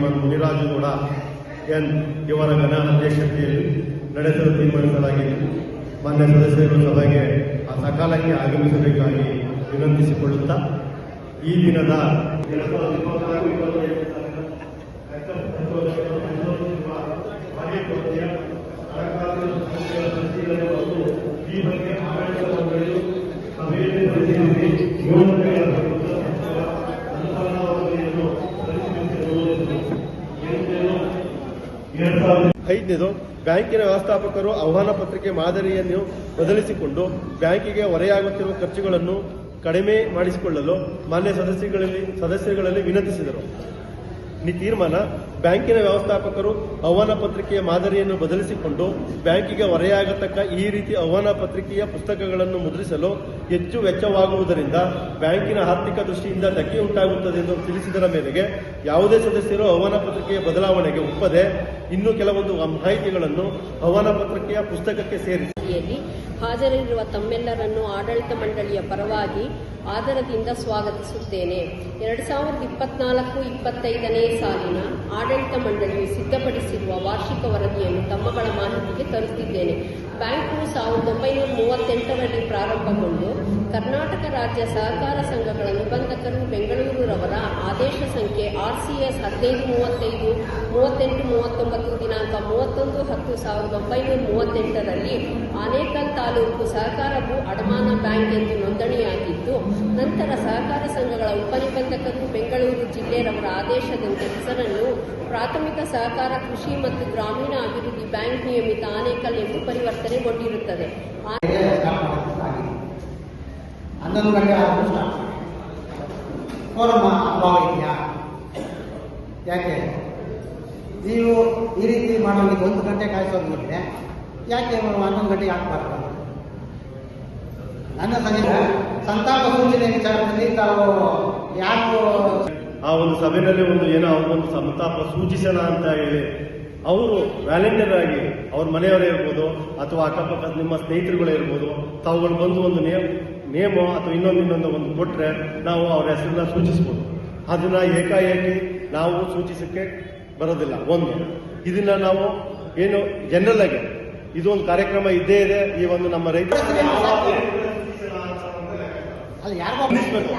ಮುನಿರಾಜು ಕೂಡ ಎನ್. ಇವರ ಘನ ಅಧ್ಯಕ್ಷತೆಯಲ್ಲಿ ನಡೆಸಲು ತೀರ್ಮಾನಿಸಲಾಗಿದೆ. ಮಾನ್ಯ ಸದಸ್ಯರು ಸಭೆಗೆ ಆ ಸಕಾಲಕ್ಕೆ ಆಗಮಿಸಬೇಕಾಗಿ ವಿನಂತಿಸಿಕೊಳ್ಳುತ್ತಾ ಈ ದಿನದ ಎರಡ್ ಸಾವಿರದ ಇಪ್ಪತ್ನಾಲ್ಕು ಇಪ್ಪತ್ತೈದು ಸಾಲಿನ ಕಾರ್ಯಕ್ರಮದ ಹಣಕಾಸಿನ ಸಂಸ್ಥೆಗಳ ಸಚಿವರು ಮತ್ತು ಈ ಬಗ್ಗೆ ಆಡಳಿತ ಮಂಡಳಿಯು ಸಭೆಯಲ್ಲಿ ಪ್ರತಿನಿಧಿಸಿ ಯೋಜನೆಗಳ ಸಂಸ್ಥೆಗಳ ಅನುದಾನ ವರದಿಯನ್ನು ಪರಿಶೀಲಿಸಿರುವುದು ಐದನೇದು ಬ್ಯಾಂಕಿನ ವ್ಯವಸ್ಥಾಪಕರು ಆಹ್ವಾನ ಪತ್ರಿಕೆ ಮಾದರಿಯನ್ನು ಬದಲಿಸಿಕೊಂಡು ಬ್ಯಾಂಕಿಗೆ ಹೊರೆಯಾಗುತ್ತಿರುವ ಖರ್ಚುಗಳನ್ನು ಕಡಿಮೆ ಮಾಡಿಸಿಕೊಳ್ಳಲು ಮಾನ್ಯ ಸದಸ್ಯಗಳಲ್ಲಿ, ಸದಸ್ಯರುಗಳಲ್ಲಿ ವಿನಂತಿಸಿದರು. ಈ ತೀರ್ಮಾನ ಬ್ಯಾಂಕಿನ ವ್ಯವಸ್ಥಾಪಕರು ಆಹ್ವಾನ ಪತ್ರಿಕೆಯ ಮಾದರಿಯನ್ನು ಬದಲಿಸಿಕೊಂಡು ಬ್ಯಾಂಕಿಗೆ ಹೊರೆಯಾಗತಕ್ಕ ಈ ರೀತಿ ಆಹ್ವಾನ ಪತ್ರಿಕೆಯ ಪುಸ್ತಕಗಳನ್ನು ಮುದ್ರಿಸಲು ಹೆಚ್ಚು ವೆಚ್ಚವಾಗುವುದರಿಂದ ಬ್ಯಾಂಕಿನ ಆರ್ಥಿಕ ದೃಷ್ಟಿಯಿಂದ ಧಕ್ಕೆ ಉಂಟಾಗುತ್ತದೆ ಎಂದು ತಿಳಿಸಿದರ ಮೇರೆಗೆ ಯಾವುದೇ ಸದಸ್ಯರು ಆಹ್ವಾನ ಪತ್ರಿಕೆಯ ಬದಲಾವಣೆಗೆ ಒಪ್ಪದೆ ಇನ್ನೂ ಕೆಲವೊಂದು ಮಾಹಿತಿಗಳನ್ನು ಆಹ್ವಾನ ಪತ್ರಿಕೆಯ ಪುಸ್ತಕಕ್ಕೆ ಸೇರಿಸಿ. ಹಾಜರಿರುವ ತಮ್ಮೆಲ್ಲರನ್ನು ಆಡಳಿತ ಮಂಡಳಿಯ ಪರವಾಗಿ ಆದರದಿಂದ ಸ್ವಾಗತಿಸುತ್ತೇನೆ. ಎರಡು ಸಾವಿರದ ಇಪ್ಪತ್ನಾಲ್ಕು ಇಪ್ಪತ್ತೈದನೇ ಸಾಲಿನ ಆಡಳಿತ ಮಂಡಳಿಯು ಸಿದ್ಧಪಡಿಸಿರುವ ವಾರ್ಷಿಕ ವರದಿಯನ್ನು ತಮ್ಮಗಳ ಮಾಹಿತಿಗೆ ತರುತ್ತಿದ್ದೇನೆ. ಬ್ಯಾಂಕು ಸಾವಿರದ ಒಂಬೈನೂರ ಮೂವತ್ತೆಂಟರಲ್ಲಿ ಪ್ರಾರಂಭಗೊಂಡು ಕರ್ನಾಟಕ ರಾಜ್ಯ ಸಹಕಾರ ಸಂಘಗಳ ನಿಬಂಧಕರು ಬೆಂಗಳೂರವರ ಆದೇಶ ಸಂಖ್ಯೆ ಆರ್ಸಿಎಸ್ ಹದಿನೈದು ಮೂವತ್ತೈದು ಮೂವತ್ತೆಂಟು ಮೂವತ್ತೊಂಬತ್ತು ದಿನಾಂಕ ಮೂವತ್ತೊಂದು ಹತ್ತು ಸಾವಿರದ ಒಂಬೈನೂರ ಮೂವತ್ತೆಂಟರಲ್ಲಿ ಆನೇಕಲ್ ತಾಲೂಕು ಸಹಕಾರ ಭೂ ಅಡಮಾನ ಬ್ಯಾಂಕ್ ಎಂದು ನೋಂದಣಿಯಾಗಿದ್ದು, ನಂತರ ಸಹಕಾರ ಸಂಘಗಳ ಉಪನಿಬಂಧಕರು ಬೆಂಗಳೂರು ಜಿಲ್ಲೆಯವರ ಆದೇಶದಂತೆ ಹೆಸರನ್ನು ಪ್ರಾಥಮಿಕ ಸಹಕಾರ ಕೃಷಿ ಮತ್ತು ಗ್ರಾಮೀಣ ಅಭಿವೃದ್ಧಿ ಬ್ಯಾಂಕ್ ನಿಯಮಿತ ಆನೇಕಲ್ ಎಂದು ಪರಿವರ್ತನೆಗೊಂಡಿರುತ್ತದೆ ಯಾಕೆ? ನೀವು ಈ ರೀತಿ ಮಾಡೋದಕ್ಕೆ ಒಂದು ಗಂಟೆ ಕಾಯಿಸೋದಿದ್ರೆ ಯಾಕೆ ಹನ್ನೊಂದು ಗಂಟೆಗೆ ಹಾಕ್ಬಾರ್ದು ನನ್ನ ಸಂಗೀತ ಸಂತಾಪ ಸೂಚನೆ ವಿಚಾರದಲ್ಲಿ ತಾವು ಯಾರು ಆ ಒಂದು ಸಭೆಯಲ್ಲಿ ಒಂದು ಏನೋ ಒಂದು ಸಂತಾಪ ಸೂಚಿಸೋಣ ಅಂತ ಹೇಳಿ ಅವರು ವ್ಯಾಲೆಂಟಿಯರ್ ಆಗಿ ಅವ್ರ ಮನೆಯವರೇ ಇರ್ಬೋದು ಅಥವಾ ಅಕ್ಕಪಕ್ಕದ ನಿಮ್ಮ ಸ್ನೇಹಿತರುಗಳೇ ಇರ್ಬೋದು, ತಾವುಗಳು ಬಂದು ಒಂದು ನೇಮ್ ನೇಮೋ ಅಥವಾ ಇನ್ನೊಂದು ಇನ್ನೊಂದು ಒಂದು ಕೊಟ್ಟರೆ ನಾವು ಅವ್ರ ಹೆಸರನ್ನ ಸೂಚಿಸ್ಬೋದು. ಅದನ್ನ ಏಕಾಏಕಿ ನಾವು ಸೂಚಿಸಕ್ಕೆ ಬರೋದಿಲ್ಲ ಒಂದು. ಇದನ್ನ ನಾವು ಏನು ಜನರಲ್ ಆಗಿ ಇದೊಂದು ಒಂದು ಕಾರ್ಯಕ್ರಮ ಇದ್ದೇ ಇದೆ ಈ ಒಂದು ನಮ್ಮ ರೈತ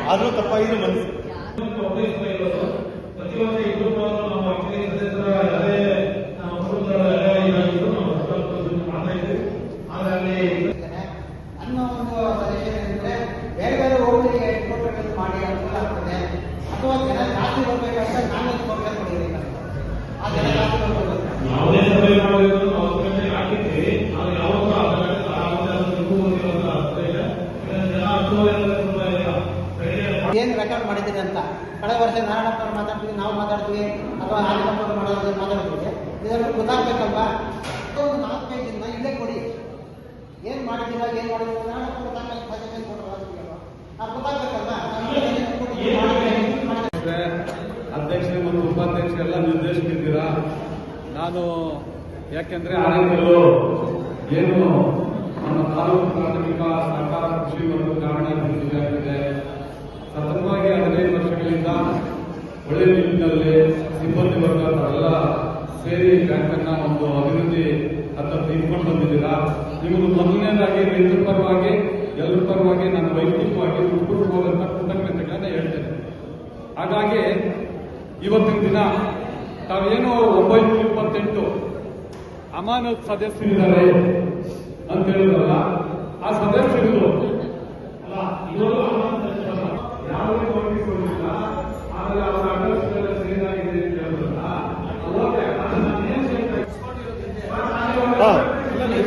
ಆದ್ರೂ ತಪ್ಪಾಗಿದೆ ಮನಸ್ಸು ಇದ್ದಾರೆ. ಅನ್ನೋ ಒಂದು ಸಜೆಷನ್ ಏನಂದ್ರೆ ಬೇರೆ ಬೇರೆ ಹೋಟೆಲ್ಗೆ ಎಕ್ಸ್ಪೋರ್ಟ್ ಮಾಡಿ ಅನುಕೂಲ ಆಗ್ತದೆ ಅಥವಾ ಜನ ಜಾಸ್ತಿ ಬರ್ಬೇಕಾದ್ರೆ ನಾನು ಎಕ್ಸ್ಪೋರ್ಟ್ ಕೊಡಿರಿ ಆ ಜನ ಜಾಸ್ತಿ ಬರ್ಬೇಕು ಯಾವುದೇ ಸಭೆ ಮಾಡಬೇಕು ನಾವು ಹತ್ತು ಗಂಟೆಗೆ ಹಾಕಿರ್ತೀವಿ ಆದ್ರೆ ಯಾವತ್ತೂ ಅರ್ಧ ಗಂಟೆ ಆಗುತ್ತೆ ಅದು ನಿಮಗೂ ಒಂದು ಅರ್ಥ ಇದೆ ಯಾಕಂದ್ರೆ ಜನ ಹತ್ತುವರೆ ತುಂಬ ಇಲ್ಲ ಬೆಳಿಗ್ಗೆ ಏನು ರೆಕಾರ್ಡ್ ಮಾಡಿದ್ದೀರಿ ಅಂತ ಕಳೆದ ವರ್ಷ ನಾರಾಯಣಪ್ಪ ಅವ್ರು ಮಾತಾಡ್ತೀವಿ ನಾವು ಮಾತಾಡ್ತೀವಿ ಅಥವಾ ನಾರಾಯಣಪ್ಪ ಅವ್ರು ಮಾಡೋದು ಮಾತಾಡ್ತೀವಿ ಇದೆಲ್ಲ ಗೊತ್ತಾಗ್ಬೇಕಲ್ವಾ ಒಂದು ನಾಲ್ಕೈದು ದಿನ ಇಲ್ಲೇ ಕೊಡಿ ಏನು ಮಾಡಿದ್ದೀರಾ ಏನು ಮಾಡಿದ್ದೀರಾ ನಾರಾಯಣಪ್ಪ ಗೊತ್ತಾಗ್ಬೇಕು ಸಜೆಷನ್ ಕೊಟ್ಟರು ಅದು ಗೊತ್ತಾಗ್ಬೇಕಲ್ವಾ ಅಧ್ಯಕ್ಷರು ಮತ್ತು ಉಪಾಧ್ಯಕ್ಷರೆಲ್ಲ ನಿರ್ದೇಶಕರಿದ್ದೀರಾ ನಾನು ಯಾಕೆಂದ್ರೆ ಏನು ನಮ್ಮ ತಾಲೂಕು ಪ್ರಾಥಮಿಕ ಸಹಕಾರ ಕೃಷಿ ಮತ್ತು ಗ್ರಾಮೀಣ ಅಭಿವೃದ್ಧಿ ಆಗಿದೆ. ಸತತವಾಗಿ ಹದಿನೈದು ವರ್ಷಗಳಿಂದ ಒಳ್ಳೆ ನಿಟ್ಟಿನಲ್ಲಿ ಸಿಬ್ಬಂದಿ ವರ್ಗ ತಾವೆಲ್ಲ ಸೇರಿ ಬ್ಯಾಂಕನ್ನ ಒಂದು ಅಭಿವೃದ್ಧಿ ಅಂತ ತೆಗೆದುಕೊಂಡು ಬಂದಿದ್ದೀರಾ? ನಿಮಗೆ ಮೊದಲನೇದಾಗಿ ರೈತರ ಪರವಾಗಿ, ಎಲ್ಲರ ಪರವಾಗಿ ನಾನು ವೈಯಕ್ತಿಕವಾಗಿ ಉತ್ಪೂರ್ವವಾದಂಥ ಕೃತಜ್ಞತೆಗಳನ್ನ ಹೇಳ್ತೇನೆ. ಹಾಗಾಗಿ ಇವತ್ತಿನ ದಿನ ತಾವೇನು ಒಂಬೈನೂರ ಇಪ್ಪತ್ತೆಂಟು ಅಮಾನತ್ ಸದಸ್ಯರಿದ್ದಾರೆ ಅಂತ ಹೇಳಿದ್ರಲ್ಲ ಆ ಸದಸ್ಯರು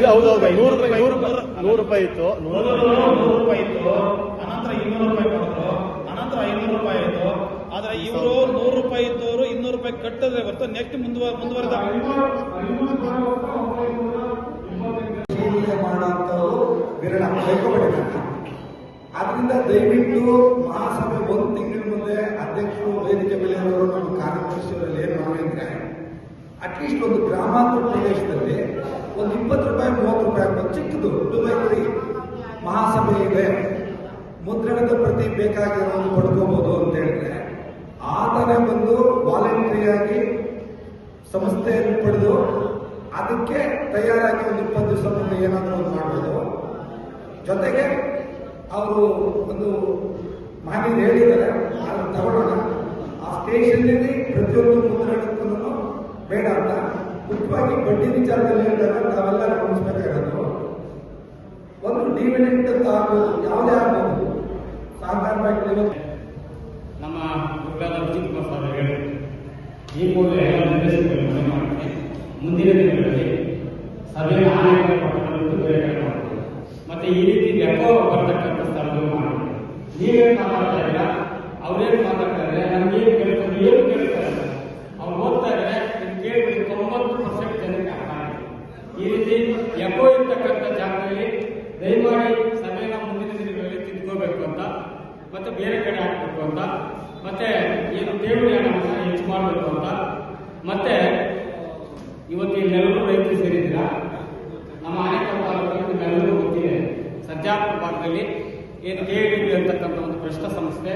ಯಾವುದೇ ರೂಪಾಯಿ, ನೂರು ರೂಪಾಯಿ ಇತ್ತು, ನೂರು ರೂಪಾಯಿ ಇತ್ತು, ಅನಂತರ ಇನ್ನೂರು ರೂಪಾಯಿ ಬಂತು ಅನಂತರ ಐನೂರು ರೂಪಾಯಿ ಆಯಿತು, ಆದರೆ ಇವರು ನೂರು ರೂಪಾಯಿ ಇನ್ನೂರು ರೂಪಾಯಿ ಕಟ್ಟಿದ್ರೆ ಹೊರತು ನೆಕ್ಸ್ಟ್ ಮುಂದುವ ಮುಂದುವರೆದ ಆದ್ರಿಂದ ದಯವಿಟ್ಟು ಮಹಾಸಭೆ ಒಂದು ತಿಂಗಳ ಮುಂದೆ ಅಧ್ಯಕ್ಷರು, ವೇದಿಕೆ ಮೇಲೆ ಇರೋರು ನಮ್ಮ ಕಾರ್ಯದರ್ಶಿಯವರಲ್ಲಿ ಏನು ಮಾಡಿದ್ರೆ ಅಟ್ಲೀಸ್ಟ್ ಒಂದು ಗ್ರಾಮಾಂತರ ಪ್ರದೇಶದಲ್ಲಿ ಒಂದು ಇಪ್ಪತ್ತು ರೂಪಾಯಿ, ಮೂವತ್ತು ರೂಪಾಯಿ ಚಿಕ್ಕದು ತ್ರೀ ಮಹಾಸಭೆ ಇದೆ. ಮುದ್ರಣದ ಪ್ರತಿ ಬೇಕಾಗಿರೋದು ಪಡ್ಕೋಬಹುದು ಅಂತ ಹೇಳಿದ್ರೆ, ಆತನೇ ಬಂದು ಸಂಸ್ಥೆಯನ್ನು ಪಡೆದು ಅದಕ್ಕೆ ತಯಾರಾಗಿ ಒಂದು ಇಪ್ಪತ್ತು ದಿವಸ ಮುಂದೆ ಏನಾದರೂ ಒಂದು ಮಾಡ್ಬೋದು. ಜೊತೆಗೆ ಅವರು ಒಂದು ಮಾಹಿತಿ ಹೇಳಿದ್ದಾರೆ ಅದನ್ನು ತಗೊಳ್ಳೋಣ. ಆ ಸ್ಟೇಷನ್ನಲ್ಲಿ ಪ್ರತಿಯೊಂದು ಮುದ್ರಣಕ್ಕೂ ಬೇಡ ಅಂತ. ಮುಖ್ಯವಾಗಿ ಬಡ್ಡಿ ವಿಚಾರದಲ್ಲಿ ಹೇಳಿದಾಗ ನಾವೆಲ್ಲ ಗಮನಿಸಬೇಕಾಗಿರೋದು. ಒಂದು ಡಿವಿಡೆಂಟ್ ಅಂತ ಆಗ್ಬೋದು, ಯಾವುದೇ ಆಗ್ಬೋದು. ಸಾಧಾರಣವಾಗಿ ನಮ್ಮ ದುರ್ಗಾದ ಈ ಕೂಡಲೇ ಎಲ್ಲ ನಿರ್ದೇಶಕರು ಮನವಿ ಮಾಡ್ತೀನಿ ಮುಂದಿನ ದಿನಗಳಲ್ಲಿ ಸಭೆಯ ಆನೆಗಳ ಪಟ್ಟಣವನ್ನು ಬೇರೆ ಕಡೆ ಮಾಡ್ತೀವಿ. ಮತ್ತೆ ಈ ರೀತಿ ಲೆಕ್ಕೋ ಬರ್ತಕ್ಕಂಥ ಸ್ಥಳಗಳು ಮಾಡಿ ನೀವೇನು ಮಾತಾಡ್ತಾ ಇದ್ದೀರಾ? ಅವ್ರೇನು ಮಾತಾಡ್ತಾ ಇದ್ದಾರೆ ನಮ್ಗೆ ಏನು ಕೇಳ್ತಾರೆ ಏನು ಕೇಳ್ತಾರೆ ಅವ್ರು ಓದ್ತಾ ಇದ್ದಾರೆ ಇದು ಕೇಳ್ಬಿಟ್ಟು ತೊಂಬತ್ತು ಪರ್ಸೆಂಟ್ ಜನಕ್ಕೆ ಅರ್ಥ ಆಗಿದೆ ಈ ರೀತಿ ಎಕೋ ಇರ್ತಕ್ಕಂಥ ಜಾಗದಲ್ಲಿ ದಯಮಾಡಿ ಸಭೆನ ಮುಂದಿನ ದಿನಗಳಲ್ಲಿ ತಿದ್ಕೋಬೇಕು ಅಂತ ಮತ್ತೆ ಬೇರೆ ಕಡೆ ಹಾಕ್ಬೇಕು ಅಂತ ಮತ್ತೆ ಏನು ಠೇವಣಿ ಹಣವನ್ನು ಹೆಚ್ಚು ಮಾಡಬೇಕು ಅಂತ ಮತ್ತೆ ಇವತ್ತು ಇಲ್ಲೆಲ್ಲರೂ ರೈತರು ಸೇರಿದ್ದೀರಾ ನಮ್ಮ ಅನೇಕ ತಾಲೂಕಲ್ಲಿ ನಿಮ್ಮೆಲ್ಲರಿಗೂ ಗೊತ್ತಿದೆ ಸಜ್ಜಾಪುರ ಭಾಗದಲ್ಲಿ ಏನು ಕೇಳಿದ್ವಿ ಅಂತಕ್ಕಂಥ ಒಂದು ಭ್ರಷ್ಟ ಸಂಸ್ಥೆ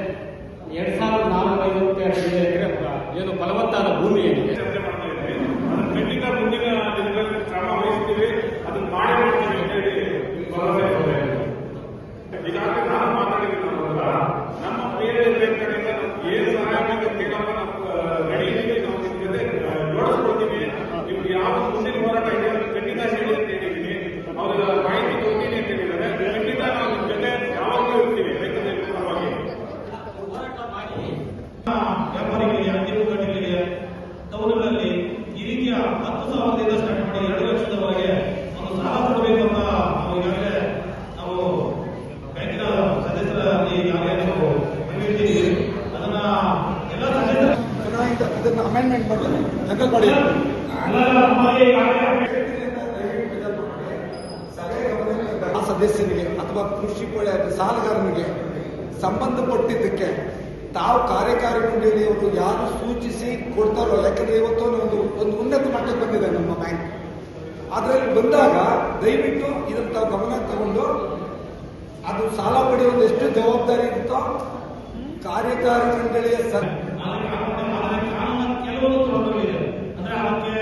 ಎರಡ್ ಸಾವಿರದ ನಾಲ್ಕು ಐವತ್ತೆರಡು ಎಕರೆ ಏನು ಫಲವತ್ತಾದ ಭೂಮಿ ಏನಿದೆ ಚರ್ಚೆ ಮಾಡ್ತಾ ಇದ್ದೀವಿ ಅದನ್ನ ಖಂಡಿತ ಮುಂದಿನ ದಿನಗಳಲ್ಲಿ ಕ್ರಮ ವಹಿಸ್ತೀವಿ ಅದನ್ನ ಮಾಡಿ ಮಾಡ್ತೀವಿ ಅಂತ ಹೇಳಿ ನಿಮ್ಗೆ ಭರವಸೆ ಕೊಡ್ಬೇಕು. ಈಗಾಗಲೇ ನಾನು ಮಾತಾಡಿದ್ದೀನಲ್ಲ ನಮ್ಮ ಪ್ರಿಯ ಕಡೆಯಿಂದ ನಮ್ಗೆ ಏನು ಸಹಾಯ ಬೇಕು ಕೇಳಪ್ಪ ನಾವು ರೆಡಿ ಇದ್ದೀವಿ ನಾವು ನಿಮ್ ಜೊತೆ ಜೋಡಿಸ್ಕೊಡ್ತೀವಿ ನಿಮ್ಗೆ ಯಾವ ಮುಂದಿನ ಹೋರಾಟ ಇದೆ ಅದನ್ನ ಖಂಡಿತ ಹೇಳಿ ಅಂತ ಹೇಳಿದ್ದೀನಿ ಅವ್ರ ಮಾಹಿತಿ ಕೊಡ್ತೀನಿ ಅಂತ ಹೇಳಿದ್ದಾರೆ ಖಂಡಿತ ನಾವು ನಿಮ್ ಜೊತೆ ಯಾವಾಗಲೂ ಇರ್ತೀವಿ ರೈತರ ಪರವಾಗಿ ವ್ಯಾಪಾರಿಗಳಿಗೆ ಅಂತಿಮ ಘಟನೆಗಳಿಗೆ ಟೌನ್ಗಳಲ್ಲಿ ಈ ರೀತಿಯ ಹತ್ತು ಸಾವಿರದಿಂದ ಸ್ಟಾರ್ಟ್ ಮಾಡಿ ಎರಡು ಲಕ್ಷದವರೆಗೆ ಒಂದು ಸಾಲ ಕೊಡಬೇಕು ಅಂತ ನಾವು ಈಗಾಗಲೇ ನಾವು ಬ್ಯಾಂಕಿನ ಸದಸ್ಯರಲ್ಲಿ ಈಗಾಗಲೇ ನಾವು ಮನವಿ ಅದನ್ನ ಎಲ್ಲ ಸದಸ್ಯರ ಇದನ್ನು ಅಮೆಂಡ್ಮೆಂಟ್ ಮಾಡಿ ನಕಲ್ ಮಾಡಿ ಆ ಸದಸ್ಯನಿಗೆ ಅಥವಾ ಕೃಷಿ ಕೊಳೆ- ಸಾಲಗಾರನಿಗೆ ಸಂಬಂಧಪಟ್ಟಿದ್ದಕ್ಕೆ ತಾವು ಕಾರ್ಯಕಾರಿ ಮಂಡಳಿ ಅವರು ಯಾರು ಸೂಚಿಸಿ ಕೊಡ್ತಾರೋ ಯಾಕಂದ್ರೆ ಇವತ್ತು ಒಂದು ಒಂದು ಉನ್ನತ ಮಟ್ಟಕ್ಕೆ ಬಂದಿದೆ ನಮ್ಮ ಬ್ಯಾಂಕ್ ಅದರಲ್ಲಿ ಬಂದಾಗ ದಯವಿಟ್ಟು ಇದನ್ನು ತಾವು ಗಮನ ತಗೊಂಡು ಅದು ಸಾಲ ಪಡೆಯುವುದು ಎಷ್ಟು ಜವಾಬ್ದಾರಿ ಇರುತ್ತೋ ಕಾರ್ಯಕಾರಿ ಮಂಡಳಿಯ ಸರ್ ಕಾನೂನು ಕೆಲವೊಂದು ತೊಡಕುಗಳಿದೆ ಅಂದ್ರೆ ಅದಕ್ಕೆ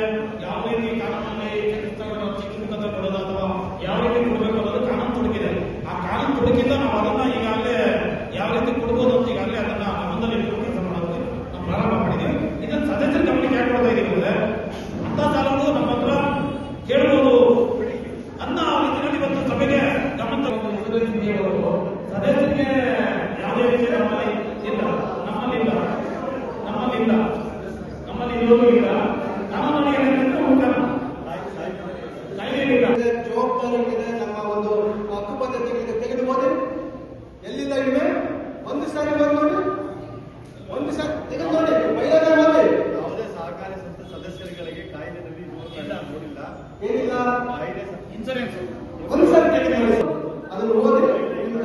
ಯಾವ ರೀತಿ ಕಾನೂನಲ್ಲಿ ಚಿಕಿತ್ಸೆಗಳು ಚಿಕ್ಕ ಮುಖದ ಕೊಡೋದು ಅಥವಾ ಯಾವ ರೀತಿ ಕೊಡಬೇಕು ಅನ್ನೋದು ಕಾನೂನು ತೊಡಕಿದೆ ಆ ಕಾನೂನು ತೊಡಕಿಂದ ನಾವು ಅದನ್ನ ಈಗಾಗಲೇ ಯಾವ ರೀತಿ ಕೊಡ್ಬೋದು ಅಂತ ಈಗಾಗಲೇ ಅದನ್ನ ಗಮನದಲ್ಲಿ ಇಟ್ಕೊಂಡು ಕೆಲಸ ಮಾಡೋದಕ್ಕೆ ನಾವು ಪ್ರಾರಂಭ ಮಾಡಿದ್ದೀವಿ ಇದನ್ನ ಸದಸ್ಯರ ಗಮನಕ್ಕೆ ಯಾಕೆ ಕೊಡ್ತಾ ಇದೀವಿ ಅಂದ್ರೆ ಅಂತ ಸಾಲಗಳು ನಮ್ಮ ಹತ್ರ ಕೇಳಬಹುದು ಅನ್ನ ಆ ರೀತಿಯಲ್ಲಿ ಇವತ್ತು ಸಭೆಗೆ ಗಮನ ತಗೊಂಡು ಸದಸ್ಯರಿಗೆ ಯಾವುದೇ ರೀತಿಯ ನಮ್ಮಲ್ಲಿ ಇಲ್ಲ ನಮ್ಮಲ್ಲಿಲ್ಲ ನಮ್ಮಲ್ಲಿಲ್ಲ ನಮ್ಮಲ್ಲಿ ಇರೋದು ಇಲ್ಲ ಕಾನೂನು ಏನಂದ್ರೆ ಉಂಟಲ್ಲ ಕಾಯ್ದೆ ಇಲ್ಲ ಜವಾಬ್ದಾರಿಗಳಿದೆ ನಮ್ಮ ಒಂದು ಹಕ್ಕು ಬದ್ಧತೆಗಳಿಗೆ ತೆಗೆದುಬೋದು ಎಲ್ಲಿಲ್ಲ ಇವೆ ಒಂದು ಸಾರಿ ಬಂದು ನೋಡಿ ಒಂದು ಸಾರಿ ತೆಗೆದು ನೋಡಿ ಬೈಲಾಗ ನೋಡಿ ಯಾವುದೇ ಸಹಕಾರಿ ಸಂಸ್ಥೆ ಸದಸ್ಯರುಗಳಿಗೆ ಕಾಯ್ದೆನಲ್ಲಿ ಇರುವುದನ್ನು ನಾನು ನೋಡಿಲ್ಲ ಏನಿಲ್ಲ ಕಾಯ್ದೆ ಇನ್ಸೂರೆನ್ಸ್ ಒಂದು ಸಾರಿ ತೆಗೆದು ನೋಡಿ ಅದನ್ನು ಓದಿ ಇಲ್ಲ.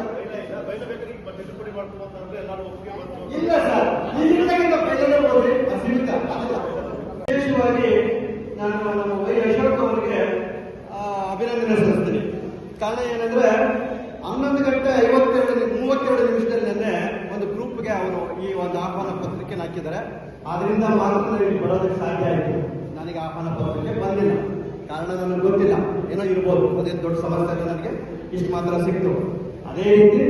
ಬಯಲಬೇಕಾದ್ರೆ ಈಗ ತಿದ್ದುಪಡಿ ಮಾಡ್ಕೊಂಡ್ರೆ ಎಲ್ಲರೂ ಒಪ್ಪಿಗೆ ಬಂತು ಇಲ್ಲ ಸರ್ ಈಗಿಂದಾಗಿಂದ ಪ್ರಯೋಜನ ಓದಿ ಅಸೀಮಿತ ಅದಲ್ಲ ವಿಶೇಷವಾಗಿ ನಾನು ನಮ್ಮ ವೈ ಅಶೋಕ್ ಅವರಿಗೆ ಆ, ಸಲ್ಲಿಸ್ತೀನಿ ಕಾರಣ ಏನಂದ್ರೆ ಹನ್ನೊಂದು ಗಂಟೆ ಐವತ್ತೆರಡು ಮೂವತ್ತೇಳು ನಿಮಿಷದಲ್ಲಿ ಒಂದು ಗ್ರೂಪ್ಗೆ ಅವರು ಈ ಒಂದು ಆಹ್ವಾನ ಪತ್ರಿಕೆ ಹಾಕಿದ್ದಾರೆ. ಆದ್ರಿಂದ ಮಾತ್ರ ಇಲ್ಲಿ ಬರೋದಕ್ಕೆ ಸಾಧ್ಯ ಆಯಿತು. ನನಗೆ ಆಹ್ವಾನ ಪತ್ರಿಕೆ ಬಂದಿಲ್ಲ. ಕಾರಣ ನನಗೆ ಗೊತ್ತಿಲ್ಲ. ಏನೋ ಇರ್ಬೋದು. ಅದೇನು ದೊಡ್ಡ ಸಮಸ್ಯೆ ನನಗೆ. ಇಷ್ಟು ಮಾತ್ರ ಸಿಕ್ತು. ಅದೇ ರೀತಿ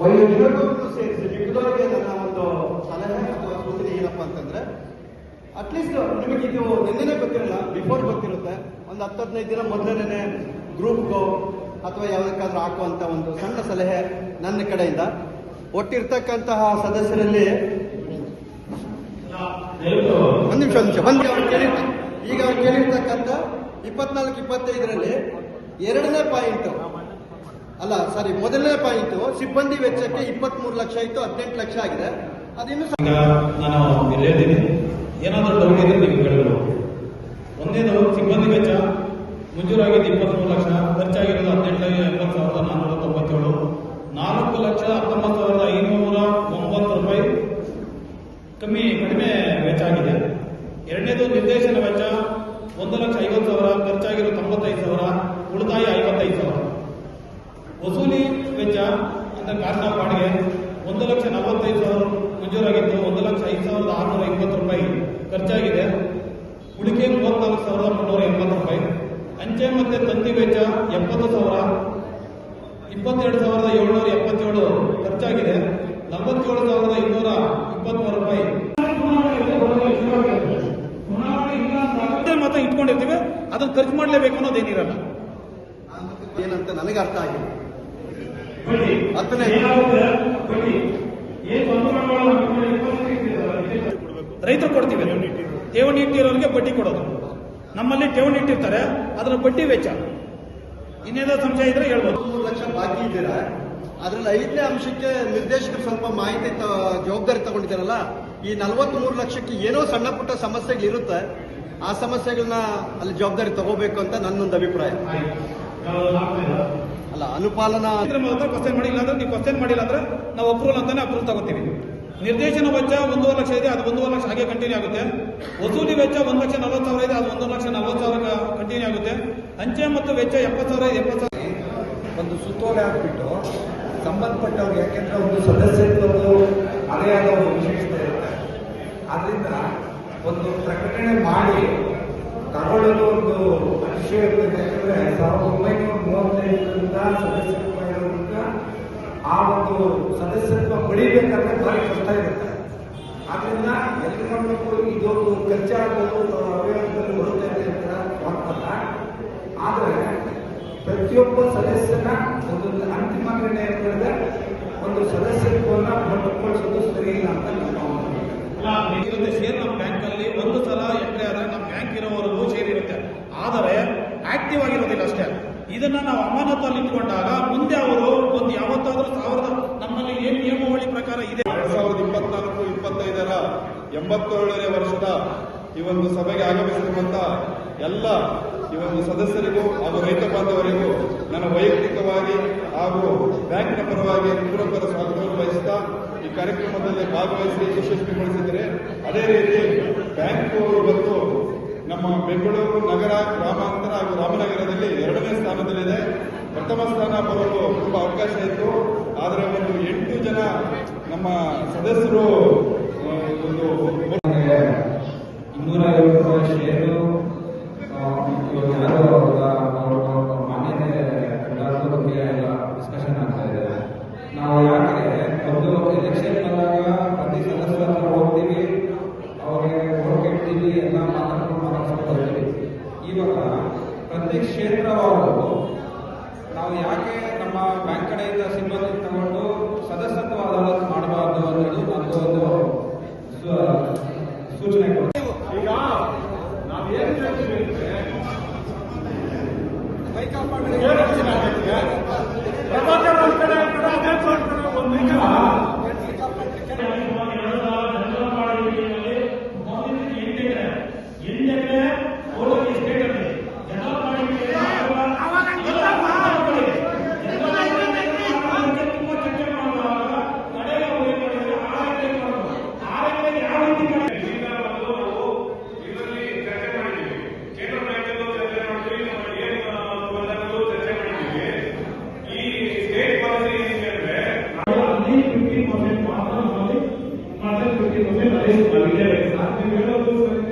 ವಯೋವೃದ್ಧರನ್ನು ಸೇರಿಸಿ, ಮಿಕ್ಕದವರಿಗೆ ನನ್ನ ಒಂದು ಸಲಹೆ ಅಥವಾ ಸೂಚನೆ ಏನಪ್ಪ ಅಂತಂದ್ರೆ ಅಟ್ಲೀಸ್ಟ್ ನಿಮಗೆ ಇದು ನಿನ್ನೆನೇ ಗೊತ್ತಿರಲ್ಲ ಬಿಫೋರ್ ಗೊತ್ತಿರುತ್ತೆ. ಒಂದು ಹತ್ತು ಹದಿನೈದು ದಿನ ಮೊದಲನೇ ಗ್ರೂಪ್ಗೋ ಅಥವಾ ಯಾವುದಕ್ಕಾದ್ರೂ ಹಾಕುವಂತ ಒಂದು ಸಣ್ಣ ಸಲಹೆ ನನ್ನ ಕಡೆಯಿಂದ. ಒಟ್ಟಿರ್ತಕ್ಕಂತಹ ಸದಸ್ಯರಲ್ಲಿ ಒಂದು ನಿಮಿಷ ಒಂದು ನಿಮಿಷ, ಒಂದು ಈಗ ಅವ್ರು ಕೇಳಿರ್ತಕ್ಕಂಥ ಇಪ್ಪತ್ನಾಲ್ಕು, ಇಪ್ಪತ್ತೈದರಲ್ಲಿ ಎರಡನೇ ಪಾಯಿಂಟ್. ಅಲ್ಲ ಸಾರಿ ಮೊದಲನೇ ಪಾಯಿಂಟ್, ಸಿಬ್ಬಂದಿ ವೆಚ್ಚಕ್ಕೆ ಇಪ್ಪತ್ಮೂರು ಲಕ್ಷ ಇತ್ತು, ಹದಿನೆಂಟು ಲಕ್ಷ ಆಗಿದೆ. ಅದಿನ್ನು ನಾನು ಏನಾದರೂ ಡೌಟ್ ಇದ್ರೆ ನೀವು ಕೇಳಬಹುದು ಒಂದೇದು ಸಿಬ್ಬಂದಿ ವೆಚ್ಚ ಮಂಜೂರಾಗಿದ್ದು ಇಪ್ಪತ್ಮೂರು ಲಕ್ಷ, ಖರ್ಚಾಗಿರೋದು ಹದಿನೆಂಟು ಎಂಬತ್ತು ಸಾವಿರದ ನಾನ್ನೂರ ತೊಂಬತ್ತೇಳು. ನಾಲ್ಕು ಲಕ್ಷ ಹತ್ತೊಂಬತ್ತು ಸಾವಿರದ ಐನೂರ ಒಂಬತ್ತು ರೂಪಾಯಿ ಕಮ್ಮಿ, ಕಡಿಮೆ ವೆಚ್ಚ ಆಗಿದೆ. ಎರಡನೇದು ನಿರ್ದೇಶನ ವೆಚ್ಚ ಒಂದು ಲಕ್ಷ ಐವತ್ತು ಸಾವಿರ ಖರ್ಚಾಗಿರೋ ತೊಂಬತ್ತೈದು ಸಾವಿರ, ಉಳಿತಾಯ ಐವತ್ತೈದು ಸಾವಿರ. ವಸೂಲಿ ವೆಚ್ಚ ಅಂದರೆ ಕಾರಣ ಬಾಡಿಗೆ ಒಂದು ಲಕ್ಷ ನಲವತ್ತೈದು ಸಾವಿರ ಮಂಜೂರಾಗಿದ್ದು ಒಂದು ಲಕ್ಷ ಐದು ಸಾವಿರದ ಆರುನೂರ ಇಪ್ಪತ್ತು ರೂಪಾಯಿ. ಖರ್ಚಾಗಿದೆ. ಉಳಿಕೆ ಮೂವತ್ನಾಲ್ಕು ಸಾವಿರದ ಮುನ್ನೂರ ಎಂಬತ್ತು ರೂಪಾಯಿ. ಅಂಚೆ ಮತ್ತೆ ತಂತಿ ವೆಚ್ಚ ಎಪ್ಪತ್ತು ಸಾವಿರ. ಇಪ್ಪತ್ತೆರಡು ಸಾವಿರದ ಏಳ್ನೂರ ಎಪ್ಪತ್ತೇಳು ಖರ್ಚಾಗಿದೆ. ನಲವತ್ತೇಳು ಸಾವಿರದ ಇನ್ನೂರ ಇಪ್ಪತ್ಮೂರು ರೂಪಾಯಿ. ಮಾತ್ರ ಇಟ್ಕೊಂಡಿರ್ತೀವಿ. ಅದನ್ನ ಖರ್ಚು ಮಾಡಲೇಬೇಕು ಅನ್ನೋದೇನಿರಲ್ಲ ಏನಂತ ನನಗೆ ಅರ್ಥ ಆಗಿದೆ ಹತ್ತನೇ ರೈತರು ಕೊಡ್ತೀವಿ. ಠೇವಣಿ ಇಟ್ಟಿರೋರಿಗೆ ಬಡ್ಡಿ ಕೊಡೋದು. ನಮ್ಮಲ್ಲಿ ಠೇವಣಿ ಇಟ್ಟಿರ್ತಾರೆ ಅದರ ಬಡ್ಡಿ ವೆಚ್ಚ. ಇನ್ನೇನೋ ಸಂಶಯ ಇದ್ರೆ ಹೇಳ್ಬೋದು. ಮೂರು ಲಕ್ಷ ಬಾಕಿ ಇದ್ದೀರಾ? ಅದ್ರಲ್ಲಿ ಐದನೇ ಅಂಶಕ್ಕೆ ನಿರ್ದೇಶಕರು ಸ್ವಲ್ಪ ಮಾಹಿತಿ ಜವಾಬ್ದಾರಿ ತಗೊಂಡಿದ್ದಾರಲ್ಲ? ಈ ನಲವತ್ಮೂರು ಲಕ್ಷಕ್ಕೆ ಏನೋ ಸಣ್ಣ ಪುಟ್ಟ ಸಮಸ್ಯೆಗಳಿರುತ್ತೆ. ಆ ಸಮಸ್ಯೆಗಳನ್ನ ಅಲ್ಲಿ ಜವಾಬ್ದಾರಿ ತಗೋಬೇಕು ಅಂತ ನನ್ನೊಂದು ಅಭಿಪ್ರಾಯ. ಅಲ್ಲ ಅನುಪಾಲನಾ ಕ್ವಶನ್ ಮಾಡಿ ಅಂದ್ರೆ ನೀವು ಕ್ವಶನ್ ಮಾಡಿಲ್ಲ ಅಂದ್ರೆ ನಾವು ಅಪ್ರೂವಲ್ ಅಂತಾನೆ ಅಪ್ರೂವ್ ತಗೋತೀವಿ. ನಿರ್ದೇಶನ ವೆಚ್ಚ ಒಂದೂವರೆ ಲಕ್ಷ ಇದೆ, ಅದು ಒಂದೂವರೆ ಲಕ್ಷ ಹಾಗೆ ಕಂಟಿನ್ಯೂ ಆಗುತ್ತೆ. ವಸೂಲಿ ವೆಚ್ಚ ಒಂದು ಲಕ್ಷ ನಲವತ್ತು ಸಾವಿರ ಇದೆ, ಅದು ಒಂದು ಲಕ್ಷ ನಲವತ್ತು ಸಾವಿರ ಕಂಟಿನ್ಯೂ ಆಗುತ್ತೆ. ಅಂಚೆ ಮತ್ತು ವೆಚ್ಚ ಎಪ್ಪತ್ತು ಸಾವಿರ ಎಪ್ಪತ್ತು ಸಾವಿರ. ಒಂದು ಸುತ್ತೋಲೆ ಹಾಕ್ಬಿಟ್ಟು ಸಂಬಂಧಪಟ್ಟವ್ರು, ಯಾಕೆಂದ್ರೆ ಒಂದು ಸದಸ್ಯತ್ವದ ಅದೇ ಆದ ಒಂದು ವಿಶೇಷತೆ ಇರುತ್ತೆ. ಆದ್ರಿಂದ ಒಂದು ಪ್ರಕಟಣೆ ಮಾಡಿ ತಗೊಳ್ಳಲು ಒಂದು ವಿಷಯ ಇರ್ತದೆ ಯಾಕಂದ್ರೆ ಸಾವಿರದ ಒಂಬೈನೂರ ಮೂವತ್ತೈದರಿಂದ ಇರೋದ್ರಿಂದ ಆ ಒಂದು ಸದಸ್ಯತ್ವ ಪಡಿಬೇಕಂತ ಭಾರಿ ಕಷ್ಟ ಇರುತ್ತೆ. ಆದ್ರಿಂದ ಎಲ್ಲಿ ಮಾಡಬೇಕು ಇದೊಂದು ಖರ್ಚಾಗ್ಬೋದು ಅವಯವದಲ್ಲಿ ಬರುತ್ತೆ ಅಂತ ಮಾತಲ್ಲ. ಆದರೆ ಪ್ರತಿಯೊಬ್ಬ ಸದಸ್ಯನ ಒಂದು ಅಂತಿಮ ನಿರ್ಣಯ ಮಾಡಿದ್ರೆ ಒಂದು ಸದಸ್ಯತ್ವವನ್ನ ಮೊಟಕುಗೊಳಿಸೋದು ಸರಿ ಇಲ್ಲ ಅಂತ ಶೇರ್ ನಮ್ಮ ಬ್ಯಾಂಕ್ ಅಲ್ಲಿ ಒಂದು ಸಲ ಎಂಟ್ರಿ ಆದ್ರೆ ನಮ್ಮ ಬ್ಯಾಂಕ್ ಇರೋವರೆಗೂ ಶೇರ್ ಇರುತ್ತೆ ಆದರೆ ಆಕ್ಟಿವ್ ಆಗಿರೋದಿಲ್ಲ ಅಷ್ಟೇ. ಇದನ್ನ ನಾವು ಅಮಾನತಲ್ಲಿ ಇಟ್ಕೊಂಡಾಗ ಮುಂದೆ ಅವರು ಒಂದು ಯಾವತ್ತಾದ್ರೂ ಸಾವಿರದ ನಮ್ಮಲ್ಲಿ ಏನ್ ನಿಯಮಾವಳಿ ಪ್ರಕಾರ ಇದೆ? ಎರಡ್ ಸಾವಿರದ ಇಪ್ಪತ್ನಾಲ್ಕು, ಇಪ್ಪತ್ತೈದರ ಎಂಬತ್ತೇಳನೇ ವರ್ಷದ ಈ ಒಂದು ಸಭೆಗೆ ಆಗಮಿಸಿರುವಂತ ಎಲ್ಲ ಈ ಒಂದು ಸದಸ್ಯರಿಗೂ ಹಾಗೂ ರೈತ ಬಾಂಧವರಿಗೂ ನನ್ನ ವೈಯಕ್ತಿಕವಾಗಿ ಹಾಗೂ ಬ್ಯಾಂಕ್ನ ಪರವಾಗಿ ಪೂರಕರ ಸ್ವಾಗತವನ್ನು ಬಯಸುತ್ತಾ ಈ ಕಾರ್ಯಕ್ರಮದಲ್ಲಿ ಭಾಗವಹಿಸಿ ಯಶಸ್ವಿಗೊಳಿಸಿದರೆ ಅದೇ ರೀತಿ ಬ್ಯಾಂಕ್ ಅವರು ಇವತ್ತು ನಮ್ಮ ಬೆಂಗಳೂರು ನಗರ, ಗ್ರಾಮಾಂತರ ಹಾಗೂ ರಾಮನಗರದಲ್ಲಿ ಎರಡನೇ ಸ್ಥಾನದಲ್ಲಿದೆ. ಪ್ರಥಮ ಸ್ಥಾನ ಬರಲು ತುಂಬ ಅವಕಾಶ ಇತ್ತು. ಆದರೆ ಒಂದು ಎಂಟು ಜನ ನಮ್ಮ ಸದಸ್ಯರು ಒಂದು ನಮಗೆ ಇನ್ನೂರ ಐವತ್ತು ರೂಪಾಯಿ ಶೇರು ಆ, ಇವಾಗ ಯಾರೋ ಅವ್ರ- ಅವ್ರ- ಅವ್ರ ಮಾನ್ಯತೆ ಎಲ್ಲಾದ್ರ ಬಗ್ಗೆ ಎಲ್ಲ ಡಿಸ್ಕಷನ್ ಆಗ್ತಾ ಇದೆ ನಾವು ಯಾಕೆ ಒಂದು ಎಲೆಕ್ಷನ್ ಬಂದಾಗ ಪ್ರತಿ ಸದಸ್ಯರ ಹತ್ರ ಹೋಗ್ತೀವಿ ಅವ್ರಿಗೆ ಓಟ್ ಇಡ್ತೀವಿ ಎಲ್ಲ ಮಾತಾಡ್ಕೊಂಡು ಮಾತಾಡ್ಕೊಂಡು ಬರ್ತೀವಿ ಇವಾಗ ಪ್ರತಿ ಕ್ಷೇತ್ರವಾರು ನಾವು ಯಾಕೆ ನಮ್ಮ ಬ್ಯಾಂಕ್ ಸಿಬ್ಬಂದಿ ತಗೊಂಡು ಸದಸ್ಯತ್ವ que no se parece, familia,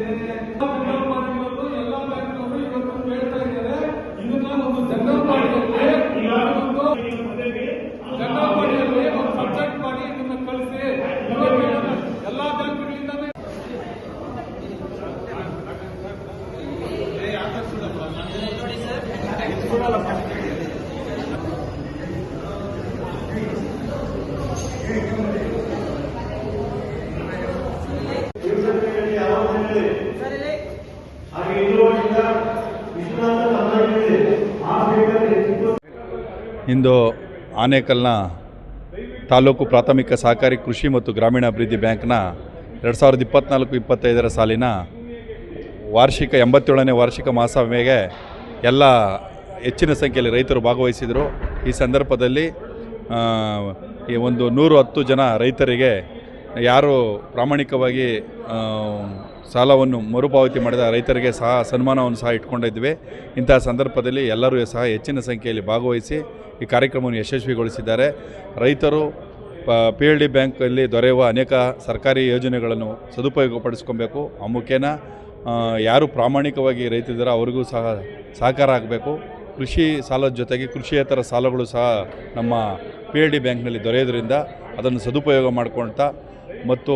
ಇಂದು ಆನೇಕಲ್ನ ತಾಲೂಕು ಪ್ರಾಥಮಿಕ ಸಹಕಾರಿ ಕೃಷಿ ಮತ್ತು ಗ್ರಾಮೀಣಾಭಿವೃದ್ಧಿ ಬ್ಯಾಂಕ್ನ ಎರಡು ಸಾವಿರದ ಇಪ್ಪತ್ನಾಲ್ಕು ಇಪ್ಪತ್ತೈದರ ಸಾಲಿನ ವಾರ್ಷಿಕ ಎಂಬತ್ತೇಳನೇ ವಾರ್ಷಿಕ ಮಹಾಸಭೆಗೆ ಎಲ್ಲ ಹೆಚ್ಚಿನ ಸಂಖ್ಯೆಯಲ್ಲಿ ರೈತರು ಭಾಗವಹಿಸಿದರು. ಈ ಸಂದರ್ಭದಲ್ಲಿ ಈ ಒಂದು ನೂರು ಹತ್ತು ಜನ ರೈತರಿಗೆ ಯಾರು ಪ್ರಾಮಾಣಿಕವಾಗಿ ಸಾಲವನ್ನು ಮರುಪಾವತಿ ಮಾಡಿದ ರೈತರಿಗೆ ಸಹ ಸನ್ಮಾನವನ್ನು ಸಹ ಇಟ್ಕೊಂಡಿದ್ವಿ. ಇಂತಹ ಸಂದರ್ಭದಲ್ಲಿ ಎಲ್ಲರೂ ಸಹ ಹೆಚ್ಚಿನ ಸಂಖ್ಯೆಯಲ್ಲಿ ಭಾಗವಹಿಸಿ ಈ ಕಾರ್ಯಕ್ರಮವನ್ನು ಯಶಸ್ವಿಗೊಳಿಸಿದ್ದಾರೆ. ರೈತರು, ಪಿ ಎಲ್ ಡಿ ಬ್ಯಾಂಕಲ್ಲಿ ದೊರೆಯುವ ಅನೇಕ ಸರ್ಕಾರಿ ಯೋಜನೆಗಳನ್ನು ಸದುಪಯೋಗಪಡಿಸ್ಕೊಬೇಕು. ಆ ಮುಖೇನ ಯಾರು ಪ್ರಾಮಾಣಿಕವಾಗಿ ರೈತಿದ್ದಾರೋ ಅವರಿಗೂ ಸಹ ಸಹಕಾರ ಆಗಬೇಕು. ಕೃಷಿ ಸಾಲದ ಜೊತೆಗೆ ಕೃಷಿಯೇತರ ಸಾಲಗಳು ಸಹ ನಮ್ಮ ಪಿ ಎಲ್ ಡಿ ಬ್ಯಾಂಕ್ನಲ್ಲಿ ದೊರೆಯೋದ್ರಿಂದ ಅದನ್ನು ಸದುಪಯೋಗ ಮಾಡಿಕೊಳ್ತಾ ಮತ್ತು